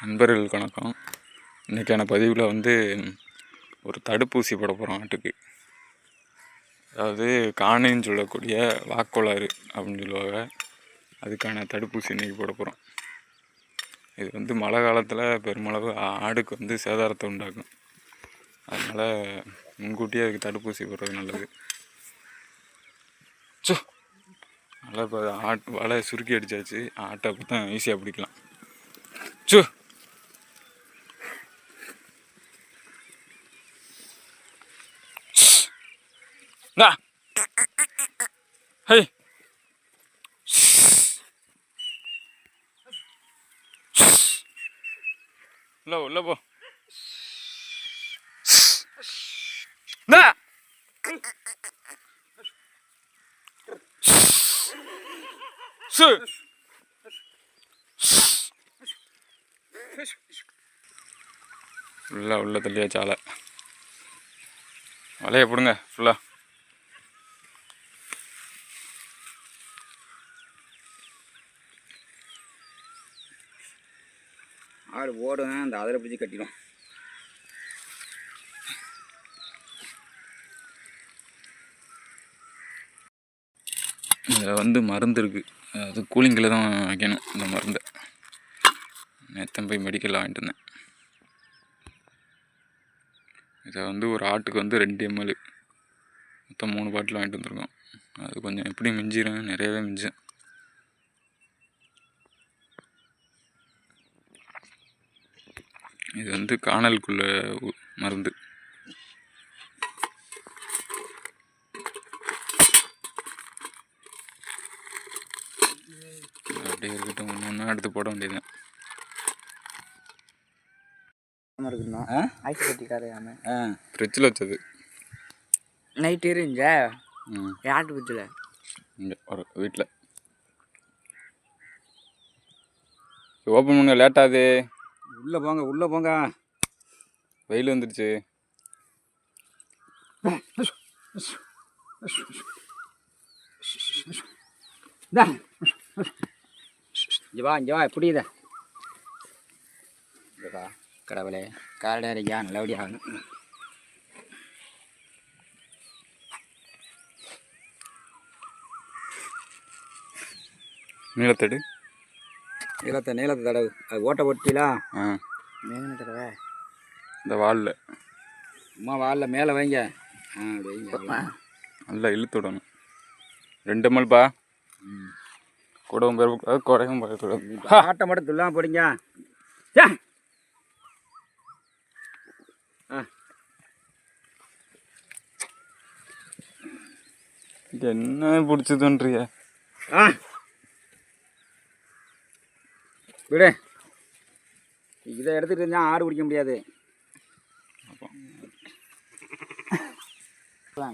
நண்பர்கள் வணக்கம். இன்றைக்கான பதிவில் வந்து ஒரு தடுப்பூசி போட போகிறோம் ஆட்டுக்கு. அதாவது காணைன்னு சொல்லக்கூடிய வாக்கோளாறு அப்படின்னு சொல்லுவாங்க. அதுக்கான தடுப்பூசி இன்றைக்கி போட போகிறோம் இது வந்து மழை காலத்தில் பெருமளவு ஆடுக்கு வந்து சேதாரத்தை உண்டாக்கும். அதனால் முன்கூட்டியே அதுக்கு தடுப்பூசி போடுறது நல்லது. சோ நல்லா இப்போ ஆட் வலை சுருக்கி அடிச்சாச்சு. ஆட்டை அப்போ தான் ஈஸியாக பிடிக்கலாம். சு நா ஹே உள்ள உள்ள போ நா சு ஃபுல்லாக உள்ள தள்ளியா சாலை வலைய பிடுங்க ஃபுல்லாக ஆடு அந்த அதில் பிடிச்சி கட்டிடும். இதில் வந்து மருந்து இருக்குது அது கூலிங்கில் தான் வைக்கணும் இந்த மருந்தை. நேற்று போய் மெடிக்கலில் வாங்கிட்டு வந்தேன். இதை வந்து ஒரு ஆட்டுக்கு வந்து ரெண்டு எம்எல் மொத்தம் மூணு பாட்டில் வாங்கிட்டு வந்திருக்கோம். அது கொஞ்சம் எப்படி மிஞ்சிரும் நிறையவே மிஞ்சேன் இது வந்து காணலுக்குள்ள மருந்து. அப்படியே இருக்கட்டும். ஒன்று ஒன்றா எடுத்து போட வேண்டியது இருக்குண்ணா. ஐஸ் கட்டிக்காரையாம ஆ. ஃப்ரிட்ஜில் வச்சது. நைட்டு இருந்துச்சா? பிடிச்சல இங்கே ஒரு வீட்டில் ஓப்பன் பண்ண லேட்டாது உள்ளே போங்க உள்ளே போங்க. வெயில் வந்துடுச்சு. இங்கே வா இங்கே வா எப்படி இதை கடவுளே. காரடையா நல்லபடியாக நீளத்தடு நீளத்தை நீளத்தை தடவு. அது ஓட்டை ஒட்டிலா ஆ. மேலே தடவை. இந்த வாலில். அம்மா வாலில் மேலே வைங்க. ஆ வைங்க நல்லா இழுத்து விடணும். ரெண்டு எம்எல்பா கூடவும் பேர் குறையும் ஆட்டை மட்டும் துல்லாம போடுங்க. என்ன பிடிச்சதுன்றிய? ஆ. விடு. இதை எடுத்துகிட்டு இருந்தால் ஆடு பிடிக்க முடியாது. அப்போ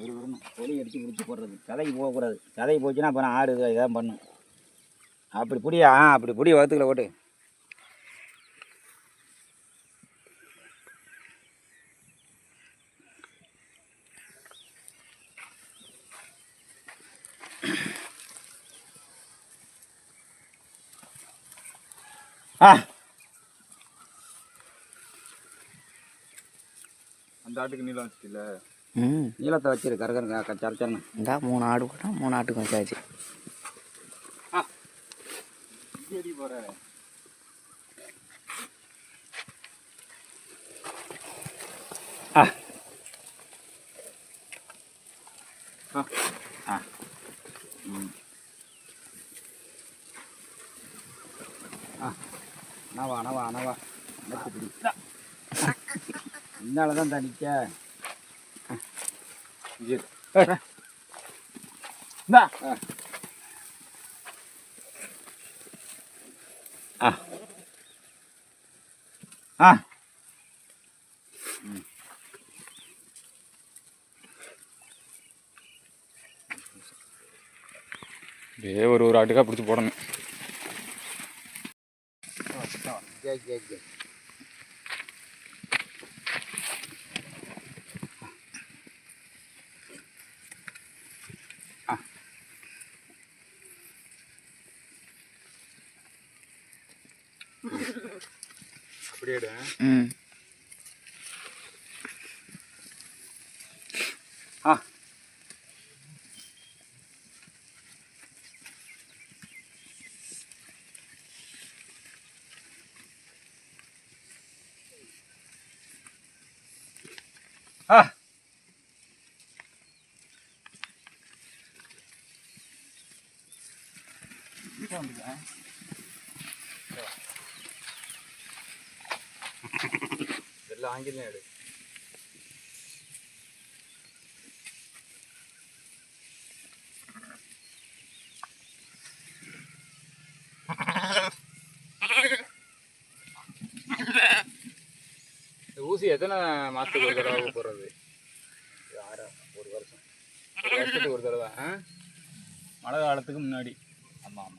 இது வரணும் பொலி அடித்து பிடிச்சி போடுறது. சதைக்கு போகக்கூடாது. சதைக்கு போச்சுன்னா அப்புறம் ஆடு இதை இதான் பண்ணும். அப்படி புடியா? ஆ அப்படி புடி வகுத்துக்களை ஓட்டு அந்த ஆட்டுக்கு நீளம் வச்சுல நீளத்தை வச்சிரு கரகரங்க சரச்சரன்னு இந்தா மூணு ஆடு போட்டால் மூணு ஆட்டுக்கு வச்சாச்சு. போகிற ஆ ஆ. ஆ ம் ஆ நவா நவா நவா நெத்து பிடி இந்தால தான் தனிக்க இந்தா. ஆ. ஆ. அப்படியே ஒரு ஒரு ஆட்டுக்காக பிடிச்சி போடணும். எல்லாம் ஆங்கிலம் எடு ஊசி எத்தனை மாதத்துக்கு ஒரு தடவை போடுறது ஆறு ஒரு வருஷம் ஒரு வருஷத்துக்கு ஒரு தடவை? மழை காலத்துக்கு முன்னாடி ஆமாம் ஆமாம்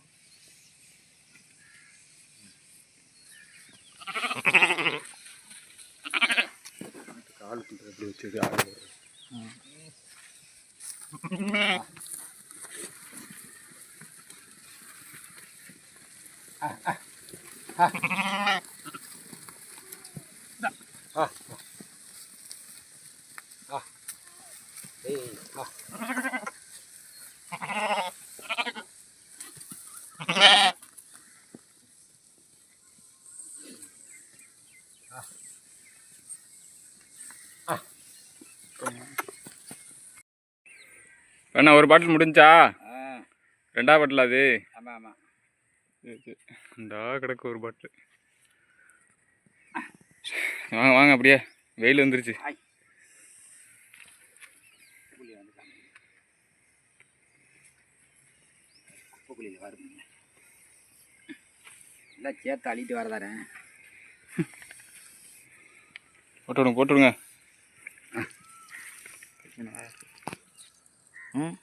கால் பண்ணுறது எப்படி வச்சது ஆடு அண்ணா ஒரு பாட்டில் முடிஞ்சா? ரெண்டா பாட்டில் அது? ஆமாம் ஆமாம் இந்தா கிடக்கு ஒரு பாட்டில். வாங்க வாங்க அப்படியே. வெயில் வந்துருச்சு. குப்பைக்குள்ளியில் வரும் எல்லாம் சேர்த்து அள்ளிட்டு வரதாரேன் போட்டு விடுங்க போட்டு விடுங்க ம்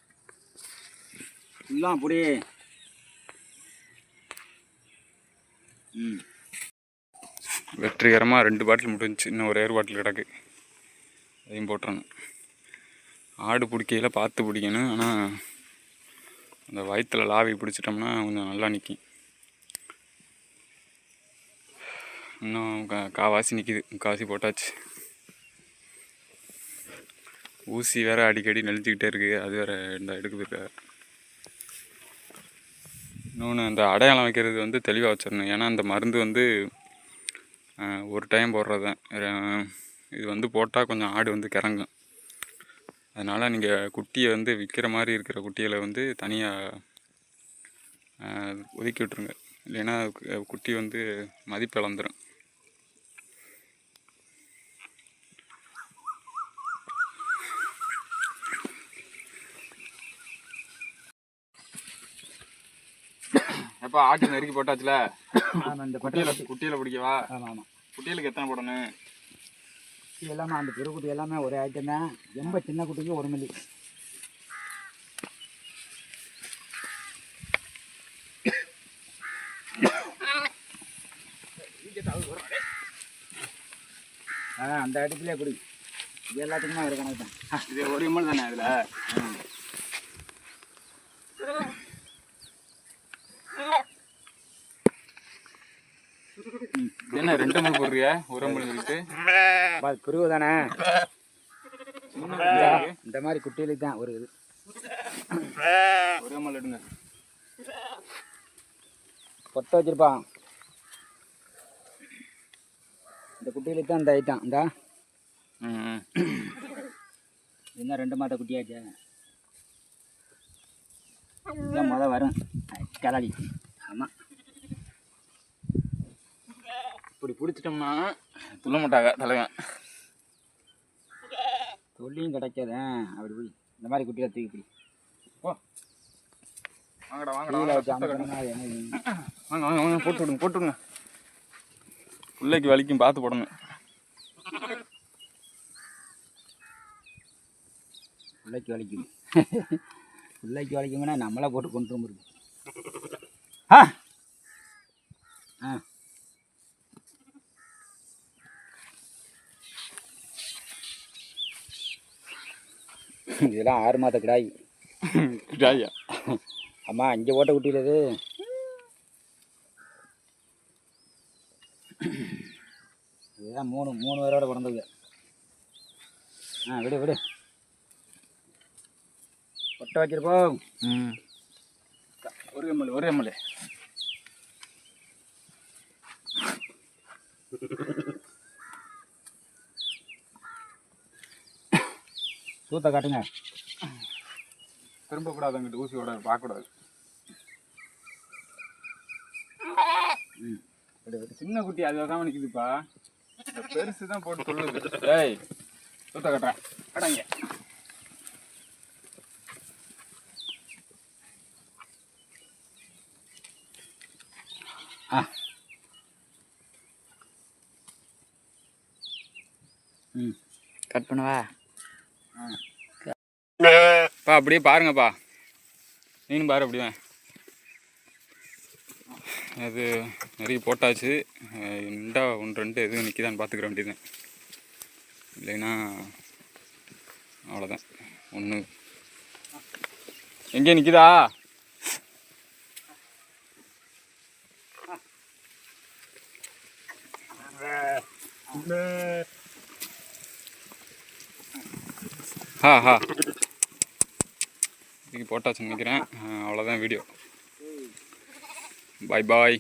அப்படி ம். வெற்றிகரமாக ரெண்டு பாட்டில் முடிஞ்சுச்சு இன்னும் ஒரே ஒரு பாட்டில் கிடக்கு. அதையும் போட்டுறணும். ஆடு பிடிக்கையில் பார்த்து பிடிக்கணும். ஆனால் அந்த வயிற்றுல லாவி பிடிச்சிட்டோம்னா கொஞ்சம் நல்லா நிற்கும் இன்னும் கா காவாசி நிற்கிது முக்காவாசி போட்டாச்சு. ஊசி வேற அடிக்கடி நெளிஞ்சிக்கிட்டே இருக்குது அது வேற இந்த எடுக்குது இப்போ. இன்னொன்று அந்த அடையாளம் வைக்கிறது வந்து தெளிவாக வச்சிடணும். ஏன்னா அந்த மருந்து வந்து ஒரு டைம் போடுறது தான் இது வந்து போட்டால் கொஞ்சம் ஆடு வந்து கிறங்கும். அதனால் நீங்கள் குட்டியை வந்து விற்கிற மாதிரி இருக்கிற குட்டிகளை வந்து தனியாக ஒதுக்கி விட்ருங்க இல்லைன்னா குட்டி வந்து மதிப்பு இழந்துடும் எப்போ ஆட்டு நெருக்கி போட்டாச்சுல? இந்த குட்டியில் குட்டியில் பிடிக்கவா? ஆமாம் ஆமாம் குட்டிகளுக்கு எத்தனை போடணும் குட்டி எல்லாமே அந்த பெருக்குட்டி எல்லாமே ஒரே ஐட்டம் தான். ரொம்ப சின்ன குட்டிக்கு ஒரு மில்லி. ஆ அந்த அடுப்புலேயே குடி. இது எல்லாத்துக்குமே ஒரு கணக்கு தான். இது ஒரு எம்எல் தானே அதில் என்ன ரெண்டு எம்எல் போடுறிய? சொல்லிட்டு அது பிரிவு தானே? இந்த மாதிரி குட்டிகளுக்கு தான் ஒரு இது. ஒரு எம்எல் எடுங்க. கொத்த வச்சிருப்பான். இந்த குட்டிகளுக்கு தான் இந்த ஐட்டம் இந்த. இன்னும் ரெண்டு மாத குட்டியாச்சு இதான் முத வரும். கிளடி ஆமாம் இப்படி பிடிச்சிட்டோம்னா துள்ள மாட்டாங்க தலைவன். சொல்லியும் கிடைக்காது அப்படி போய். இந்த மாதிரி குட்டிகளை தூக்கி பிடி. வாங்கடா வாங்கடா வாங்கடா வாங்க வாங்க வாங்க போட்டு விடுங்க போட்டு விடுங்க. பிள்ளைக்கு வலிக்கும் பார்த்து போடணும். பிள்ளைக்கு வலிக்கும் பிள்ளைக்கு வலிக்கும்னா நம்மளை போட்டு கொண்டு வந்துருக்கு ஆ. ஆ. இதெல்லாம் ஆறு மாத கிடாய். ஜாயா அம்மா இங்கே போட்ட குட்டியில் இது இதுதான் மூணு மூணு பேரோட பிறந்தது. ஆ விடு விடு. கொட்டை வச்சிருப்போம் ம். ஒரு எம்எல் ஒரு எம்எல் சூத்த காட்டுங்க. திரும்பக்கூடாது அங்கிட்டு ஊசியோட பார்க்கக்கூடாது. சின்ன குட்டி அதை தான் நிற்குதுப்பா இந்த பெருசு தான் போட்டு சொல்லுது. ஏய் சுத்த காட்டுறேன் அடங்க ஆ. ம். கட் பண்ணவா? பா அப்படியே பாருங்கப்பா. நீனும் பாரு அப்படியே. அது நிறைய போட்டாச்சு. இண்டா ஒன்று ரெண்டு எதுவும் நிற்கிதான்னு பார்த்துக்கிற வேண்டியது இல்லைன்னா அவ்வளோதான் ஒன்று எங்கே நிற்கிதா ஹா ஹா. போட்டாச்சுன்னு நினைக்கிறேன். அவ்வளோதான் வீடியோ பாய் பாய்